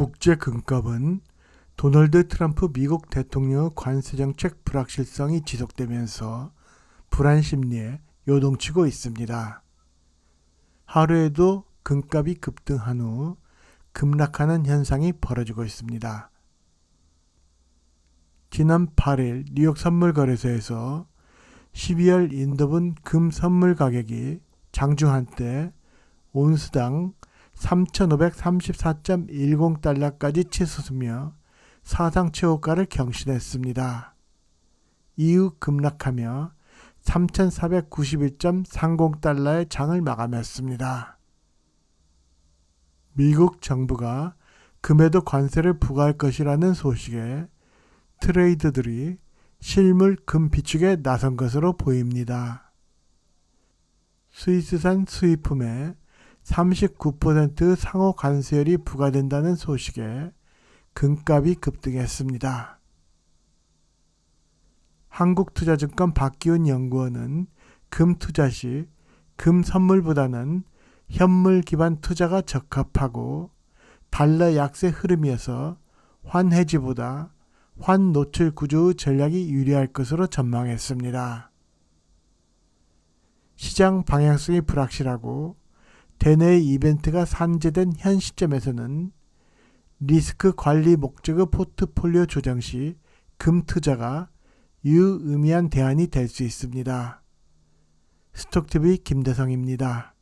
국제 금값은 도널드 트럼프 미국 대통령의 관세 정책 불확실성이 지속되면서 불안 심리에 요동치고 있습니다. 하루에도 금값이 급등한 후 급락하는 현상이 벌어지고 있습니다. 지난 8일 뉴욕 선물 거래소에서 12월 인도분 금 선물 가격이 장중 한때 온스당 3,534.10달러까지 치솟으며 사상 최고가를 경신했습니다. 이후 급락하며 3,491.30달러의 장을 마감했습니다. 미국 정부가 금에도 관세를 부과할 것이라는 소식에 트레이드들이 실물 금 비축에 나선 것으로 보입니다. 스위스산 수입품에 39% 상호 관세율이 부과된다는 소식에 금값이 급등했습니다. 한국투자증권 박기훈 연구원은 금 투자 시 금 선물보다는 현물 기반 투자가 적합하고 달러 약세 흐름이어서 환해지보다 환 노출 구조의 전략이 유리할 것으로 전망했습니다. 시장 방향성이 불확실하고 대내 이벤트가 산재된 현 시점에서는 리스크 관리 목적의 포트폴리오 조정 시 금 투자가 유의미한 대안이 될 수 있습니다. 스톡TV 김대성입니다.